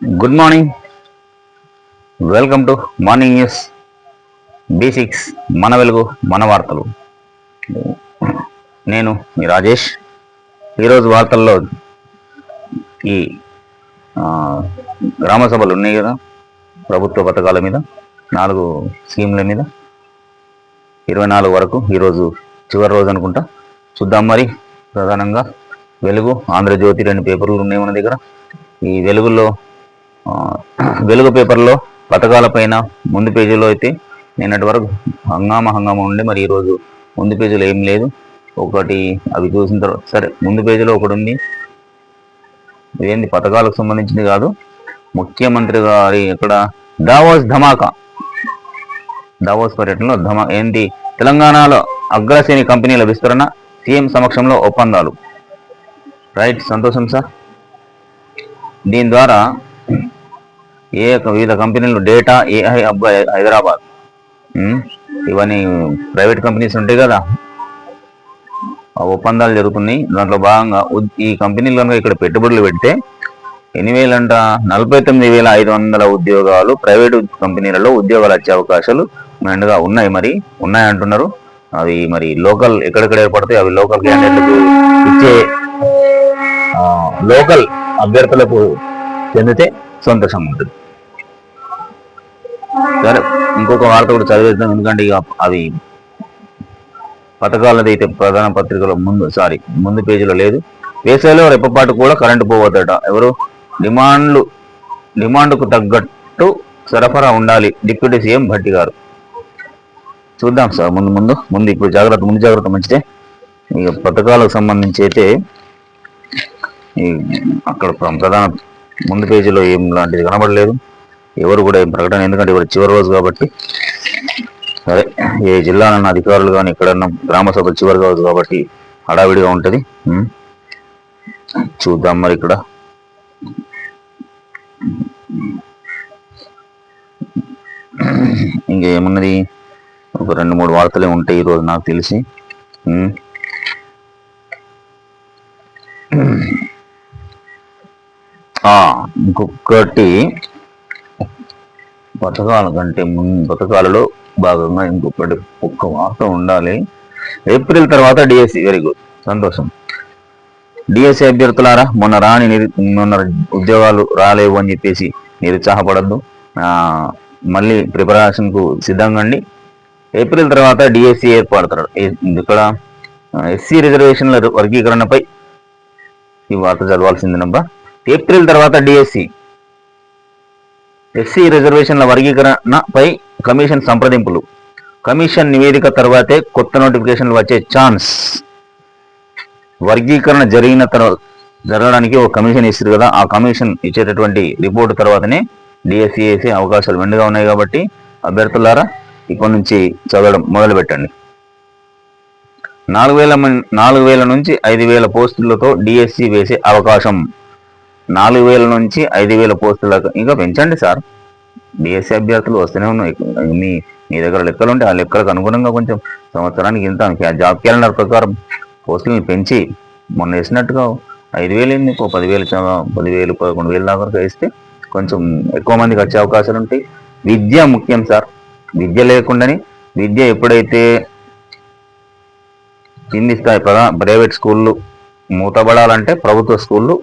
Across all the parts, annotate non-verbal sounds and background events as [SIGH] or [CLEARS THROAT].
Good morning welcome to morning news V six మన వెలుగు మన వార్తలు. నేను మీ రాజేష్. ఈరోజు వార్తల్లో ఈ గ్రామ సభలు ఉన్నాయి కదా ప్రభుత్వ పథకాల మీద నాలుగు స్కీమ్ల మీద. ఇరవై నాలుగు వరకు ఈరోజు చివరి రోజు అనుకుంటా. చూద్దాం మరి ప్రధానంగా వెలుగు ఆంధ్రజ్యోతి రెండు పేపర్లు ఉన్నాయి మన దగ్గర. ఈ వెలుగులో వెలుగు పేపర్లో పథకాల పైన ముందు పేజీలో అయితే నిన్నటి వరకు హంగామా హంగామా ఉండే మరి ఈరోజు ముందు పేజీలో ఏం లేదు. ఒకటి అవి చూసిన తర్వాత సరే ముందు పేజీలో ఒకటి ఉంది. ఇదేంటి పథకాలకు సంబంధించింది కాదు. ముఖ్యమంత్రి గారి ఇక్కడ దావోస్ ధమాకా. దావోస్ పర్యటనలో ధమా ఏంటి తెలంగాణలో అగ్రశ్రేణి కంపెనీల విస్తరణ సీఎం సమక్షంలో ఒప్పందాలు. రైట్ సంతోషం సార్. దీని ద్వారా ఏ యొక్క వివిధ కంపెనీలు డేటా ఏఐ హబ్ హైదరాబాద్. ఇవన్నీ ప్రైవేట్ కంపెనీస్ ఉంటాయి కదా. ఆ ఒప్పందాలు జరుగుతున్నాయి. దాంట్లో భాగంగా ఈ కంపెనీలు కనుక ఇక్కడ పెట్టుబడులు పెడితే ఎన్ని వేలంట నలభై తొమ్మిది వేల ఐదు వందల ఉద్యోగాలు ప్రైవేటు కంపెనీలలో ఉద్యోగాలు వచ్చే అవకాశాలు మెండుగా ఉన్నాయి మరి. ఉన్నాయి అంటున్నారు. అవి మరి లోకల్ ఎక్కడెక్కడ ఏర్పడతాయి అవి లోకల్ క్యాండిడేట్లకు ఇచ్చే లోకల్ అభ్యర్థులకు చెందితే సంతోషంగా ఉంటుంది. సరే ఇంకొక వార్త కూడా చదివేద్దాం. ఎందుకంటే ఇక అవి పథకాలది అయితే ప్రధాన పత్రికలో ముందు సారీ ముందు పేజీలో లేదు. వేసవిలో రెప్పపాటు కూడా కరెంటు పోవద్దట. ఎవరు? డిమాండ్లు డిమాండ్కు తగ్గట్టు సరఫరా ఉండాలి. డిప్యూటీ సీఎం భట్టి గారు. చూద్దాం సార్ ముందు ముందు ముందు ఇప్పుడు జాగ్రత్త ముందు జాగ్రత్త మంచిదే. ఇక పథకాలకు సంబంధించి అయితే అక్కడ ప్రధాన ముందు పేజీలో ఏం లాంటిది కనబడలేదు. ఎవరు కూడా ఏం ప్రకటన ఎందుకంటే ఇవాళ చివరి రోజు కాబట్టి. సరే ఏ జిల్లాలన్న అధికారులు కానీ ఎక్కడన్నా గ్రామ సభలు చివరి రోజు కాబట్టి హడావిడిగా ఉంటుంది. చూద్దాం మరి ఇక్కడ. ఇంకేమున్నది? ఒక రెండు మూడు వార్తలే ఉంటాయి ఈరోజు నాకు తెలిసి. ఆ, ఇంకొకటి పథకాల కంటే ముందు పథకాలలో భాగంగా ఇంకొకటి ఒక్క వార్త ఉండాలి. ఏప్రిల్ తర్వాత డిఎస్సి వెరీ గుడ్ సంతోషం. డిఎస్సి అభ్యర్థులారా మొన్న రాని మొన్న ఉద్యోగాలు రాలేవు అని చెప్పేసి నిరుత్సాహపడద్దు. మళ్ళీ ప్రిపరేషన్కు సిద్ధంగా అండి ఏప్రిల్ తర్వాత డిఎస్సి ఏర్పడతారు. ఇక్కడ ఎస్సీ రిజర్వేషన్ల వర్గీకరణపై ఈ వార్త చదవాల్సింది ఏప్రిల్ తర్వాత డిఎస్సి ఎస్సీ రిజర్వేషన్ల వర్గీకరణపై కమిషన్ సంప్రదింపులు. కమిషన్ నివేదిక తర్వాతే కొత్త నోటిఫికేషన్లు వచ్చే ఛాన్స్. వర్గీకరణ జరిగిన తర్వాత జరగడానికి ఒక కమిషన్ ఇస్తారు కదా ఆ కమిషన్ ఇచ్చేటటువంటి రిపోర్ట్ తర్వాతనే డిఎస్సి వేసే అవకాశాలు మెండుగా ఉన్నాయి కాబట్టి అభ్యర్థులారా ఇప్పటి నుంచి చదవడం మొదలు పెట్టండి నాలుగు వేల నాలుగు వేల నుంచి ఐదు వేల పోస్టులతో డిఎస్సి వేసే అవకాశం. నాలుగు వేల నుంచి ఐదు వేల పోస్టులకు ఇంకా పెంచండి సార్. డిఎస్సి అభ్యర్థులు వస్తూనే ఉన్నాయి. మీ మీ దగ్గర లెక్కలు ఉంటే ఆ లెక్కలకు అనుగుణంగా కొంచెం సంవత్సరానికి ఇంత జాబ్ క్యాలెండర్ ప్రకారం పోస్టులు పెంచి మొన్న వేసినట్టుగా ఐదు వేలు ఎన్ని? ఇంకో పదివేలు చ- పదివేలు పదకొండు వేలు దాకా వేస్తే కొంచెం ఎక్కువ మందికి వచ్చే అవకాశాలు ఉంటాయి. విద్య ముఖ్యం సార్. విద్య లేకుండానే విద్య ఎప్పుడైతే కింది స్థాయి ప్రధా ప్రైవేట్ స్కూళ్ళు మూతబడాలంటే ప్రభుత్వ స్కూళ్ళు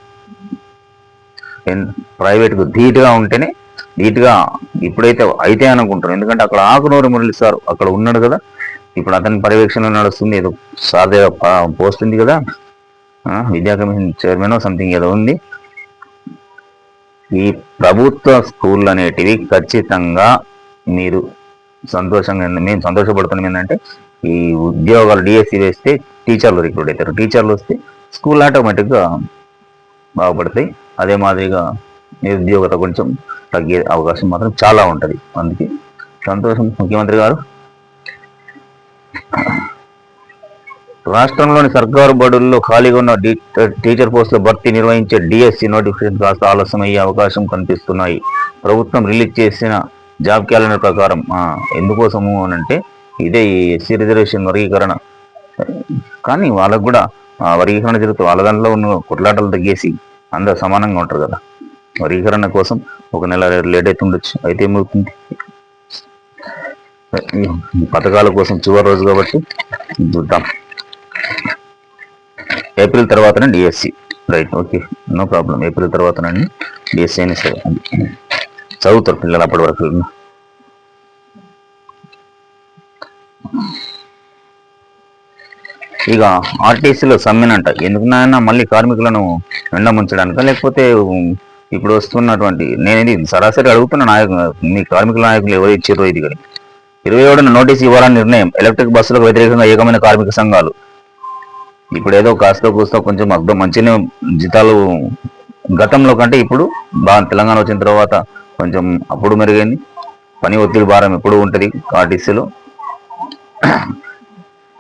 ప్రైవేట్కు ధీటుగా ఉంటేనే ధీటుగా ఇప్పుడైతే అయితే అనుకుంటారు ఎందుకంటే అక్కడ ఆకునూరు మురళి సార్ అక్కడ ఉన్నాడు కదా. ఇప్పుడు అతని పర్యవేక్షణ నడుస్తుంది. ఏదో సార్ పోస్ట్ ఉంది కదా. విద్యా కమిషన్ చైర్మన్ సంథింగ్ ఏదో ఉంది. ఈ ప్రభుత్వ స్కూళ్ళు అనేటివి ఖచ్చితంగా మీరు సంతోషంగా మేము సంతోషపడుతున్నాం ఏంటంటే ఈ ఉద్యోగాలు డిఎస్సి వేస్తే టీచర్లు రిక్రూట్ అవుతారు. టీచర్లు వస్తే స్కూల్ ఆటోమేటిక్గా బాగుపడతాయి. అదే మాదిరిగా నిరుద్యోగత కొంచెం తగ్గే అవకాశం మాత్రం చాలా ఉంటుంది. అందుకే సంతోషం. ముఖ్యమంత్రి గారు రాష్ట్రంలోని సర్కారు బడుల్లో ఖాళీగా ఉన్న టీచర్ పోస్టుల భర్తీ నిర్వహించే డిఎస్సి నోటిఫికేషన్ కాస్త ఆలస్యం అయ్యే అవకాశం కనిపిస్తున్నాయి. ప్రభుత్వం రిలీజ్ చేసిన జాబ్ క్యాలెండర్ ప్రకారం ఎందుకోసము అని అంటే ఇదే ఈ ఎస్సీ రిజర్వేషన్ వర్గీకరణ. కానీ వాళ్ళకు కూడా వర్గీకరణ జరుగుతూ వాళ్ళ దాంట్లో ఉన్న కొట్లాటలు తగ్గేసి అందరూ సమానంగా ఉంటారు కదా. వర్గీకరణ కోసం ఒక నెల లేట్ అయితే ఉండొచ్చు. అయితే ఏమవుతుంది? పథకాల కోసం చివరి రోజు కాబట్టి చూద్దాం. ఏప్రిల్ తర్వాతనే DSC. Right okay. No problem. April తర్వాతనండి DSC అయినా సరే. చదువుతారు పిల్లలు అప్పటి వరకు. ఇక ఆర్టీసీలో సమ్మెనంట. ఎందుకు నాయన మళ్ళీ కార్మికులను ఎండముంచడానిక లేకపోతే ఇప్పుడు వస్తున్నటువంటి నేను సరాసరి అడుగుతున్న నాయకు మీ కార్మికుల నాయకులు ఎవరు ఇచ్చారో ఇది కానీ. ఇరవై ఏడున నోటీస్ ఇవ్వాలని నిర్ణయం? ఎలక్ట్రిక్ బస్సులకు వ్యతిరేకంగా ఏకమైన కార్మిక సంఘాలు. ఇప్పుడు ఏదో కాస్త కూస్తో కొంచెం అర్థం మంచిగానే జీతాలు గతంలో కంటే ఇప్పుడు బాగా తెలంగాణ వచ్చిన తర్వాత కొంచెం అప్పుడు మెరుగైంది. పని ఒత్తిడి భారం ఎప్పుడు ఉంటుంది ఆర్టీసీలో.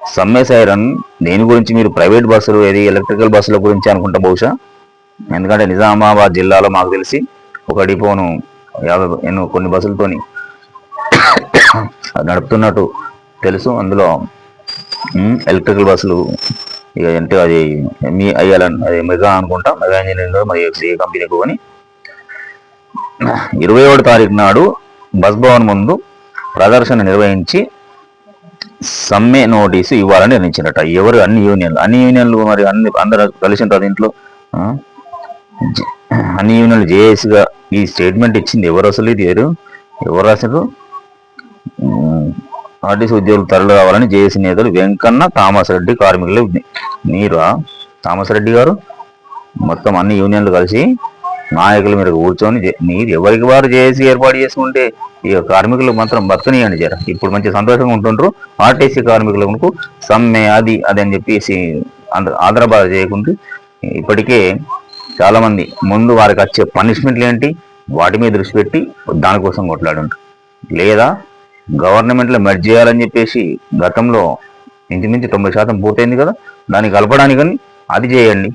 సమ్మె సైరన్ దేని గురించి మీరు ప్రైవేట్ బస్సులు ఏది ఎలక్ట్రికల్ బస్సుల గురించి అనుకుంటా బహుశా? ఎందుకంటే నిజామాబాద్ జిల్లాలో మాకు తెలిసి ఒక డిపోను యాభై ఎన్నో కొన్ని బస్సులతోని అది [COUGHS] నడుపుతున్నట్టు తెలుసు. అందులో ఎలక్ట్రికల్ బస్సులు ఇక అంటే అది మీ అయ్యాలని అది మెగా అనుకుంటా మెగా ఇంజనీరింగ్ మరి ఏ కంపెనీకి కొని. ఇరవై ఒకటి తారీఖు నాడు బస్ భవన్ ముందు ప్రదర్శన నిర్వహించి సమ్మె నోటీసు ఇవ్వాలని నిర్ణయించినట. ఎవరు అన్ని యూనియన్లు? అన్ని యూనియన్లు మరి అన్ని అందరూ కలిసిన దీంట్లో? ఇంట్లో అన్ని యూనియన్లు జేఏసీగా ఈ స్టేట్మెంట్ ఇచ్చింది. ఎవరు అసలు ఇది? ఎవరు? ఎవరు అసలు ఆర్టీసీ ఉద్యోగులు తరలి రావాలని జేఏసీ నేతలు వెంకన్న థామస్ రెడ్డి కార్మికులు మీరా? థామస్ రెడ్డి గారు? మొత్తం అన్ని యూనియన్లు కలిసి నాయకులు మీరు కూర్చొని మీరు ఎవరికి వారు చేసి ఏర్పాటు చేసుకుంటే ఈ కార్మికులు మాత్రం బతకనియండి జర. ఇప్పుడు మంచి సంతోషంగా ఉంటుండ్రు. ఆర్టీసీ కార్మికులకు సమ్మె అది అది అని చెప్పేసి ఆదరబాధ ఆదరబాద చేయకుండా ఇప్పటికే చాలామంది ముందు వారికి వచ్చే పనిష్మెంట్లు ఏంటి? వాటి మీద దృష్టి పెట్టి దానికోసం కొట్లాడుంటారు లేదా గవర్నమెంట్లో మెర్జ్ చేయాలని చెప్పేసి గతంలో ఇంచుమించు తొంభై శాతం పూర్తయింది కదా? దాన్ని కలపడానికి కానీ అది చేయండి.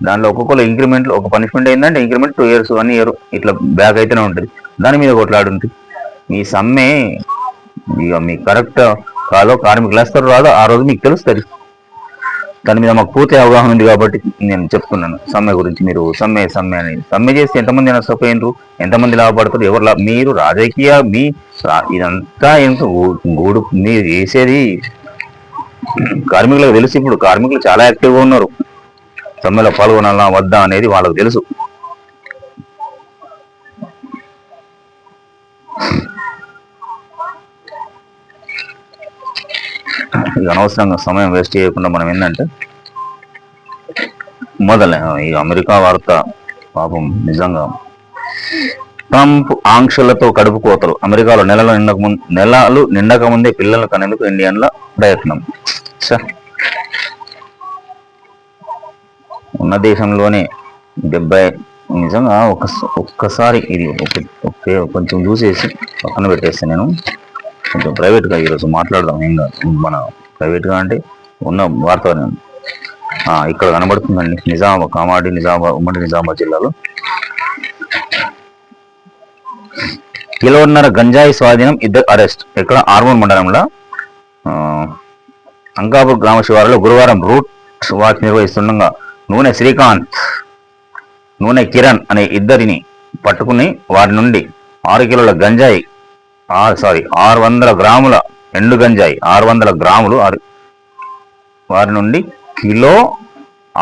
దాంట్లో ఒక్కొక్కరు ఇంక్రిమెంట్ ఒక పనిష్మెంట్ అయిందంటే increment two years one year ఇట్లా బ్యాక్ అయితేనే ఉంటుంది. దాని మీద కొట్లాడుంది. మీ సమ్మె ఇక మీకు కరెక్ట్ కాదో కార్మికులు వేస్తారు రాదో ఆ రోజు మీకు తెలుస్తుంది. దాని మీద మాకు పూర్తి అవగాహన ఉంది కాబట్టి నేను చెప్తున్నాను. సమ్మె గురించి మీరు సమ్మె సమ్మె అని. సమ్మె చేస్తే ఎంతమంది నష్టపోయినరు ఎంతమంది లాభపడతారు? ఎవరు మీరు రాజకీయ మీ ఇదంతా ఎంత గూడు మీరు చేసేది కార్మికులకు తెలుసు. ఇప్పుడు కార్మికులు చాలా యాక్టివ్గా ఉన్నారు. సమ్మెలో పాల్గొనాలా వద్దా అనేది వాళ్ళకు తెలుసు. ఇక అనవసరంగా సమయం వేస్ట్ చేయకుండా మనం ఏంటంటే మొదలు ఈ అమెరికా వార్త పాపం నిజంగా ట్రంప్ ఆంక్షలతో కడుపు కోతలు అమెరికాలో నెలలు నిండక ముందు నెలలు నిండక ముందే పిల్లలు కనేందుకు ఇండియన్ల ప్రయత్నం. ఉన్న దేశంలోనే డెబ్బై నిజంగా ఒక ఒక్కసారి ఇది ఒక కొంచెం చూసేసి పక్కన పెట్టేస్తే నేను కొంచెం ప్రైవేట్గా ఈరోజు మాట్లాడదాం ఏం కాదు. మన ప్రైవేట్గా అంటే ఉన్న వాతావరణం. ఇక్కడ కనబడుతుందండి నిజామాబాద్ కామారెడ్డి నిజామాబాద్ ఉమ్మడి నిజామాబాద్ జిల్లాలో. కిలోన్నర గంజాయి స్వాధీనం ఇద్దరు అరెస్ట్. ఇక్కడ ఆర్మూర్ మండలంలో అంకాపూర్ గ్రామ శివారులో గురువారం రూట్ వాక్ నిర్వహిస్తుండగా నూనె శ్రీకాంత్ నూనె కిరణ్ అనే ఇద్దరిని పట్టుకుని వారి నుండి ఆరు కిలోల గంజాయి సారీ ఆరు వందల గ్రాముల ఎండు గంజాయి ఆరు వందల గ్రాములు ఆరు వారి నుండి కిలో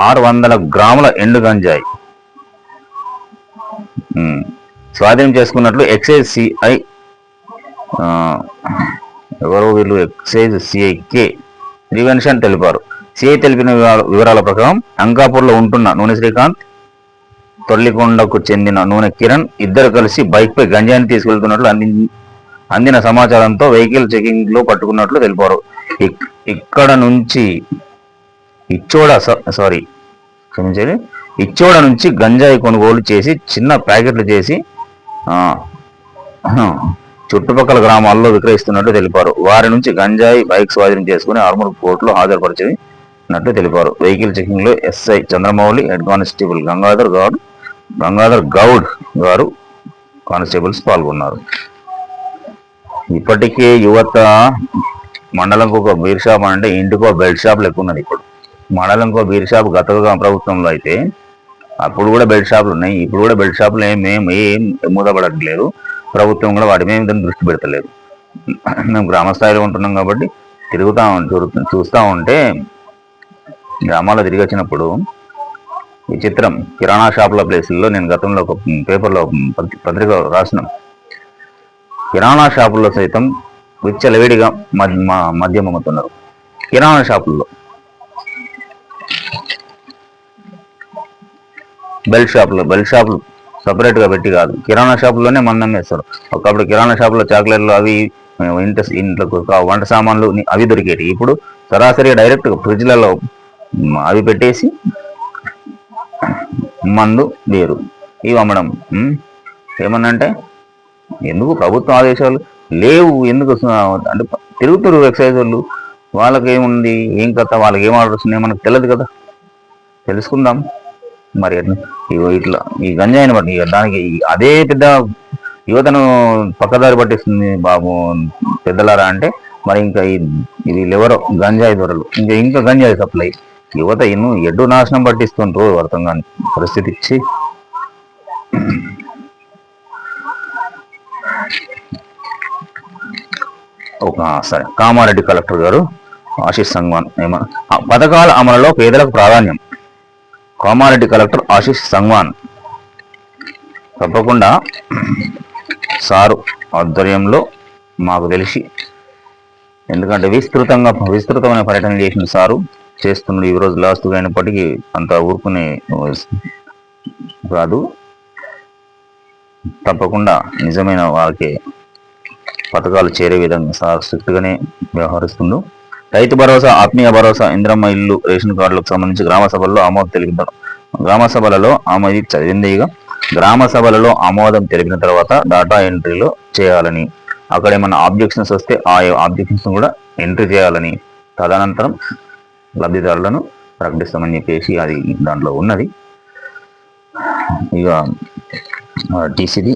ఆరు వందల గ్రాముల ఎండు గంజాయి. స్వాధీనం చేసుకున్నట్లు ఎక్సైజ్ సిఐ ఎవరో వీళ్ళు ఎక్సైజ్ సిఐ కే రివెన్షన్ తెలిపారు. సిఐ తెలిపిన వివరాల- వివరాల ప్రకారం అంకాపూర్లో ఉంటున్న నూనె శ్రీకాంత్ తొల్లికొండకు చెందిన నూనె కిరణ్ ఇద్దరు కలిసి బైక్ పై తీసుకెళ్తున్నట్లు అంది అందిన సమాచారంతో వెహికల్ చెకింగ్లో పట్టుకున్నట్లు తెలిపారు. ఇక్కడ నుంచి ఇచ్చోడ స- సారీ క్షమించాలి ఇచ్చోడ నుంచి గంజాయి కొనుగోలు చేసి చిన్న ప్యాకెట్లు చేసి చుట్టుపక్కల గ్రామాల్లో విక్రయిస్తున్నట్టు తెలిపారు. వారి నుంచి గంజాయి బైక్ స్వాధీనం చేసుకుని ఆర్మూర్ కోర్టులో హాజరుపరిచినట్టు తెలిపారు. Vehicle చెకింగ్లో SI Chandramouli head constable Gangadhar Goud Gangadhar Goud garu constables పాల్గొన్నారు. ఇప్పటికే యువత మండలంకు ఒక బీర్ షాప్ అంటే ఇంటికో బెల్ట్ షాప్ లెక్క ఉన్నది ఇప్పుడు. మండలంకో బీర్ షాప్ గత ప్రభుత్వంలో అయితే అప్పుడు కూడా బెల్ట్ షాపులు ఉన్నాయి. ఇప్పుడు కూడా బెల్ట్ షాపులు ఏం ఏం ఏం మూతపడట్లేదు. ప్రభుత్వం కూడా వాటి మీద దృష్టి పెడతలేదు. [CLEARS THROAT] మేము గ్రామ స్థాయిలో ఉంటున్నాం కాబట్టి తిరుగుతా ఉం- చూస్తూ ఉంటే గ్రామాల్లో తిరిగి వచ్చినప్పుడు విచిత్రం కిరాణా షాపుల ప్లేసుల్లో నేను గతంలో ఒక పేపర్లో పత్రిక రాసిన. కిరాణా షాపుల్లో సైతం విచ్చలవిడిగా మద్యం అమ్ముతున్నారు. కిరాణా షాపుల్లో. బెల్ట్ షాపులు బెల్ట్ షాపులు సపరేట్గా పెట్టి కాదు. కిరాణా షాపుల్లోనే మందం వేస్తారు ఒకప్పుడు కిరాణా షాపులో చాక్లెట్లు అవి ఇంట ఇంట్లో వంట సామాన్లు అవి దొరికేవి ఇప్పుడు సరాసరి డైరెక్ట్ ఫ్రిడ్జ్లలో అవి పెట్టేసి మందు వేరు ఇవి అమ్మడం మ్, ఏమన్నంటే ఎందుకు ప్రభుత్వ ఆదేశాలు లేవు? ఎందుకు అంటే తిరుగుతారు ఎక్సైజ్ వాళ్ళు వాళ్ళకి ఏముంది ఏం కథ? వాళ్ళకి ఏం ఆర్డర్స్ ఉన్నాయో? మనకు తెలియదు కదా. తెలుసుకుందాం. మరి ఇగో ఇట్లా ఈ గంజాయిని బట్టి దానికి అదే పెద్ద యువతను పక్కదారి పట్టిస్తుంది బాబు పెద్దలారా అంటే మరి ఇంకా ఇది ఎవరో? గంజాయి దొరలు. ఇంకా ఇంకా గంజాయి సప్లై. యువత ఇನ್ನು ఎడ్డు నాశనం పట్టిస్తుండ్రు అర్థం కాని పరిస్థితి. ఇచ్చి ఒక సరే కామారెడ్డి కలెక్టర్ గారు ఆశీష్ సంగ్వాన్ ఆ, పథకాల అమలులో పేదలకు ప్రాధాన్యం. కామారెడ్డి కలెక్టర్ ఆశీష్ సంగ్వాన్ తప్పకుండా సారు ఆధ్వర్యంలో మాకు తెలిసి ఎందుకంటే విస్తృతంగా విస్తృతమైన పర్యటన చేసిన సారు. చేస్తున్నాడు. ఈ రోజు లాస్ట్ అయినప్పటికీ అంత ఊరుకునే కాదు తప్పకుండా నిజమైన వాళ్ళకి పథకాలు చేరే విధంగా సార్ వ్యవహరిస్తుండు. రైతు భరోసా ఆత్మీయ భరోసా ఇంద్రమ్మ ఇల్లు రేషన్ కార్డులకు సంబంధించి గ్రామ సభల్లో ఆమోదం తెలిపిన గ్రామ సభలలో ఆమోది చదివిందిగా గ్రామ సభలలో ఆమోదం తెలిపిన తర్వాత డాటా ఎంట్రీలో చేయాలని అక్కడ ఏమైనా ఆబ్జెక్షన్స్ వస్తే ఆ ఆబ్జెక్షన్స్ కూడా ఎంట్రీ చేయాలని తదనంతరం లబ్ధిదారులను ప్రకటిస్తామని చెప్పేసి అది దాంట్లో ఉన్నది. ఇక టీసీది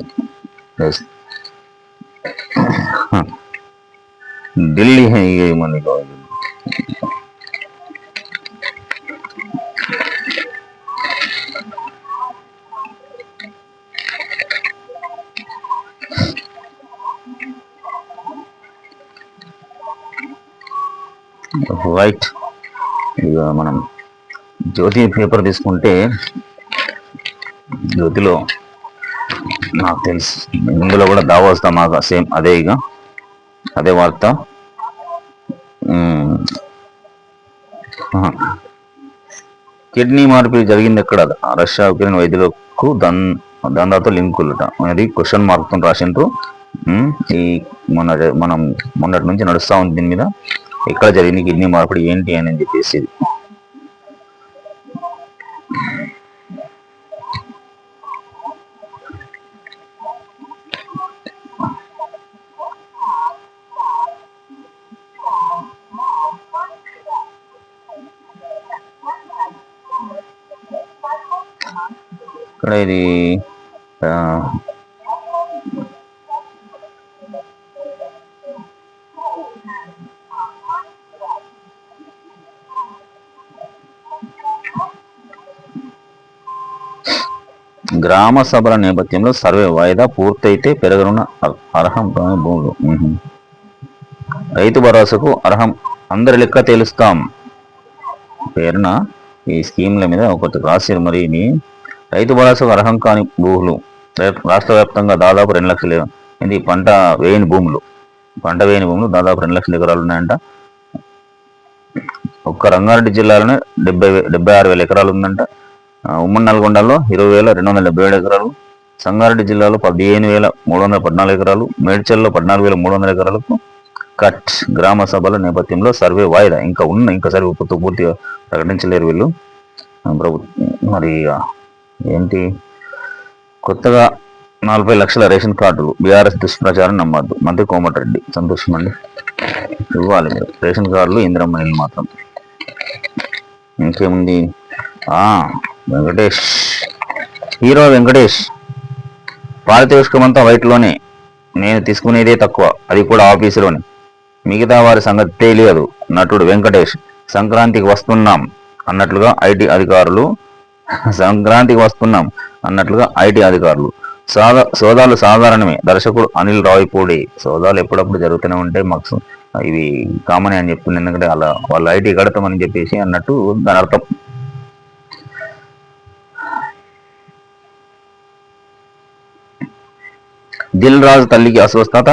ఢిల్లీ है మనకి రైట్ ఇక మనం జ్యోతి పేపర్ తీసుకుంటే జ్యోతిలో నాకు తెలుసు. ఇందులో కూడా దావోస్తా మాకు సేమ్ అదే ఇక అదే వార్త. కిడ్నీ మార్పిడి జరిగింది ఎక్కడ? రష్యా ఉక్రెయిన్ వైద్యులకు దన్ దందాతో లింకులుట. అనేది క్వశ్చన్ మార్క్తో రాసిండ్రు. ఈ మొన్న మనం మొన్నటి నుంచి నడుస్తూ ఉంది దీని మీద. ఎక్కడ జరిగింది కిడ్నీ మార్పిడి ఏంటి అని చెప్పేసి. ఇక్కడ ఇది గ్రామ సభల నేపథ్యంలో సర్వే వాయిదా పూర్తయితే పెరగనున్న అర్హం భూములు. రైతు భరోసాకు అర్హం అందరి లెక్క తెలుస్తాం. పేరున ఈ స్కీమ్ల మీద ఒకటి రాశారు మరి ఇది. రైతు భరోసాకు అర్హం కాని భూములు. రాష్ట్ర వ్యాప్తంగా దాదాపు రెండు లక్షలు ఇది పంట వేయని భూములు. పంట వేయని భూములు దాదాపు రెండు లక్షల ఎకరాలు ఉన్నాయంట. ఒక్క రంగారెడ్డి జిల్లాలోనే డెబ్బై డెబ్బై ఆరు వేల ఎకరాలు ఉందంట. ఉమ్మడి నల్గొండలో ఇరవై వేల రెండు వందల డెబ్బై ఏడు ఎకరాలు సంగారెడ్డి జిల్లాలో పదిహేను వేల మూడు వందల పద్నాలుగు ఎకరాలు మేడ్చల్లో పద్నాలుగు వేల మూడు వందల ఎకరాలకు కట్ గ్రామ సభల నేపథ్యంలో సర్వే వాయిదా. ఇంకా ఉన్న ఇంకా సర్వే పూర్తి- పూర్తిగా ప్రకటించలేరు వీళ్ళు. ప్రభుత్వం మరి ఏంటి? కొత్తగా నలభై లక్షల రేషన్ కార్డులు బీఆర్ఎస్ దుష్ప్రచారం నమ్మద్దు. మంత్రి కోమటిరెడ్డి సంతోషం అండి. ఇవ్వాలి మీరు. రేషన్ కార్డులు ఇందిరమ్మ మాత్రం. ఇంకేముంది? వెంకటేష్. హీరో వెంకటేష్. పారితోషికం అంతా వైట్లోనే. నేను తీసుకునేదే తక్కువ. అది కూడా ఆఫీసులోనే. మిగతా వారి సంగతి తెలియదు నటుడు వెంకటేష్. సంక్రాంతికి వస్తున్నాం అన్నట్లుగా ఐటీ అధికారులు. సంక్రాంతికి వస్తున్నాం అన్నట్లుగా ఐటీ అధికారులు. సాదా సోదాలు సాధారణమే. దర్శకుడు అనిల్ రావిపూడి. సోదాలు ఎప్పుడప్పుడు జరుగుతూనే ఉంటాయి. మాకు ఇవి కామన్ అని చెప్తుంది ఎందుకంటే అలా వాళ్ళు ఐటీ కడతామని చెప్పేసి అన్నట్టు దాని అర్థం. దిల్ రాజు తల్లికి అస్వస్థత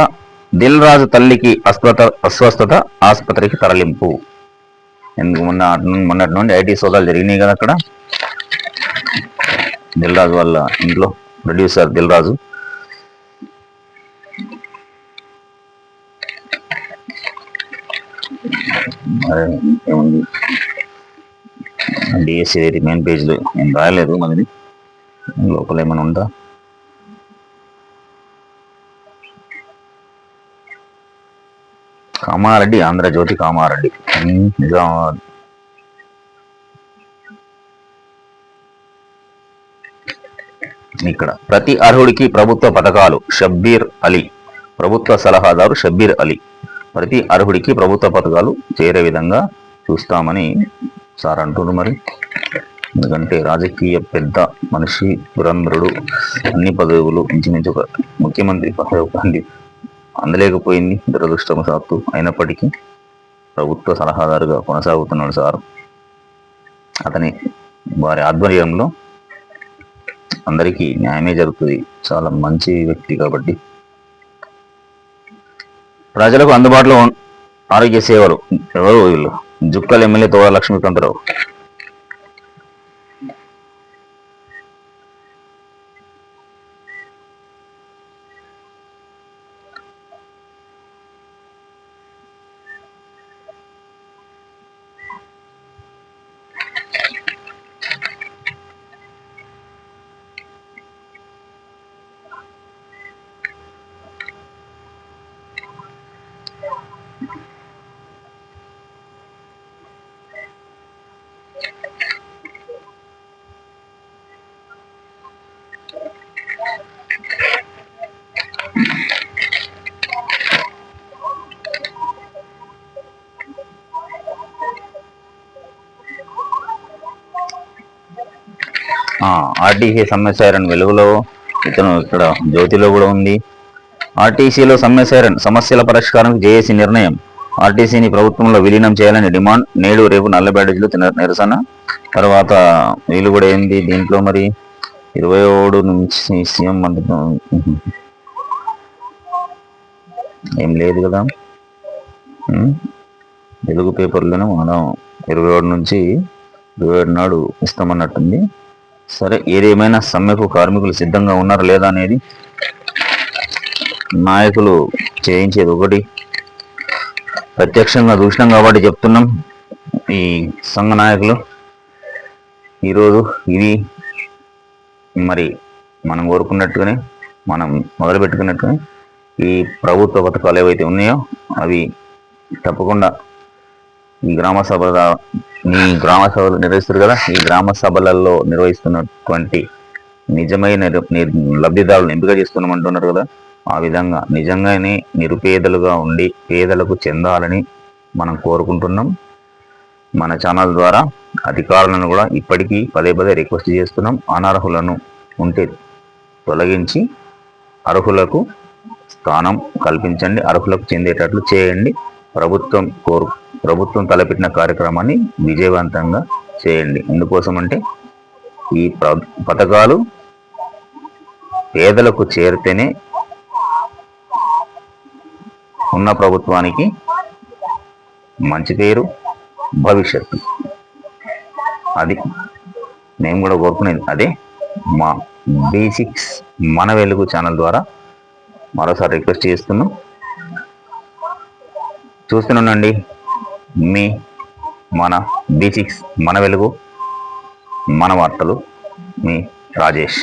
దిల్ రాజు తల్లికి అస్వస్థ అస్వస్థత ఆసుపత్రికి తరలింపు. ఎందుకు మొన్న మొన్నటి నుండి ఐటీ సోదాలు జరిగినాయి కదా అక్కడ? దిల్ రాజు వాళ్ళ ఇంట్లో ప్రొడ్యూసర్ దిల్ రాజు అదే ఏముంది? డిఎస్సి మెయిన్ పేజ్లో నేను రాయలేదు మనది. లోపల ఏమైనా ఉందా? కామారెడ్డి ఆంధ్రజ్యోతి కామారెడ్డి. నిజామాబాద్ ఇక్కడ. ప్రతి అర్హుడికి ప్రభుత్వ పథకాలు. షబ్బీర్ అలీ. ప్రభుత్వ సలహాదారు షబ్బీర్ అలీ. ప్రతి అర్హుడికి ప్రభుత్వ పథకాలు చేరే విధంగా చూస్తామని సార్ అంటున్నారు మరి. ఎందుకంటే రాజకీయ పెద్ద మనిషి పురంధ్రుడు అన్ని పదవులు ఇంచుమించు ఒక ముఖ్యమంత్రి పదవి అందలేకపోయింది దురదృష్టవశాత్తు. అయినప్పటికీ ప్రభుత్వ సలహాదారుగా కొనసాగుతున్నాడు సార్. అతని వారి ఆధ్వర్యంలో అందరికీ న్యాయమే జరుగుతుంది. చాలా మంచి వ్యక్తి కాబట్టి. ప్రజలకు అందుబాటులో ఆరోగ్య సేవలు ఎవరు? వీళ్ళు. జుక్కల ఎమ్మెల్యే తోడ లక్ష్మీకాంతరావు. ఆర్టీసీ సమ్మె సైరన్ వెలుగులో ఇతను ఇక్కడ జ్యోతిలో కూడా ఉంది. ఆర్టీసీలో సమ్మె సైరన్ సమస్యల పరిష్కారానికి జేఏసీ నిర్ణయం. ఆర్టీసీని ప్రభుత్వంలో విలీనం చేయాలని డిమాండ్. నేడు రేపు నల్ల నిరసన. తర్వాత వీళ్ళు కూడా ఏంది దీంట్లో మరి? ఇరవై ఏడు నుంచి సీఎం ఏం లేదు కదా. తెలుగు పేపర్లోనే మనం ఇరవై ఏడు నుంచి ఇరవై ఏడు నాడు ఇస్తామన్నట్టుంది. సరే ఏదేమైనా సమ్మెకు కార్మికులు సిద్ధంగా ఉన్నారా లేదా అనేది నాయకులు చేయించేది ఒకటి. ప్రత్యక్షంగా చూసినాం కాబట్టి చెప్తున్నాం ఈ సంఘ నాయకులు. ఈరోజు ఇది మరి మనం కోరుకున్నట్టుగానే మనం మొదలు పెట్టుకున్నట్టుగానే ఈ ప్రభుత్వ పథకాలు ఏవైతే ఉన్నాయో అవి తప్పకుండా ఈ గ్రామ సభ మీ గ్రామ సభలు నిర్వహిస్తారు కదా ఈ గ్రామ సభలలో నిర్వహిస్తున్నటువంటి నిజమైన నిరు- లబ్ధిదారులను ఎంపిక చేస్తున్నామంటున్నారు కదా ఆ విధంగా నిజంగానే నిరుపేదలుగా ఉండి పేదలకు చెందాలని మనం కోరుకుంటున్నాం. మన ఛానల్ ద్వారా అధికారులను కూడా ఇప్పటికీ పదే పదే రిక్వెస్ట్ చేస్తున్నాం. అనర్హులను ఉంటే తొలగించి అర్హులకు స్థానం కల్పించండి అర్హులకు చెందేటట్లు చేయండి. ప్రభుత్వం కోరు ప్రభుత్వం తలపెట్టిన కార్యక్రమాన్ని విజయవంతంగా చేయండి. ఎందుకోసం అంటే ఈ పథకాలు పేదలకు చేరితేనే ఉన్న ప్రభుత్వానికి మంచి పేరు భవిష్యత్తు. అది మేము కూడా కోరుకునేది అదే. మా బేసిక్స్ మన వెలుగు ఛానల్ ద్వారా మరోసారి రిక్వెస్ట్ చేస్తున్నాం. చూస్తున్నానండి. మీ మన బీసిక్స్ మన వెలుగు మన వార్తలు మీ రాజేష్.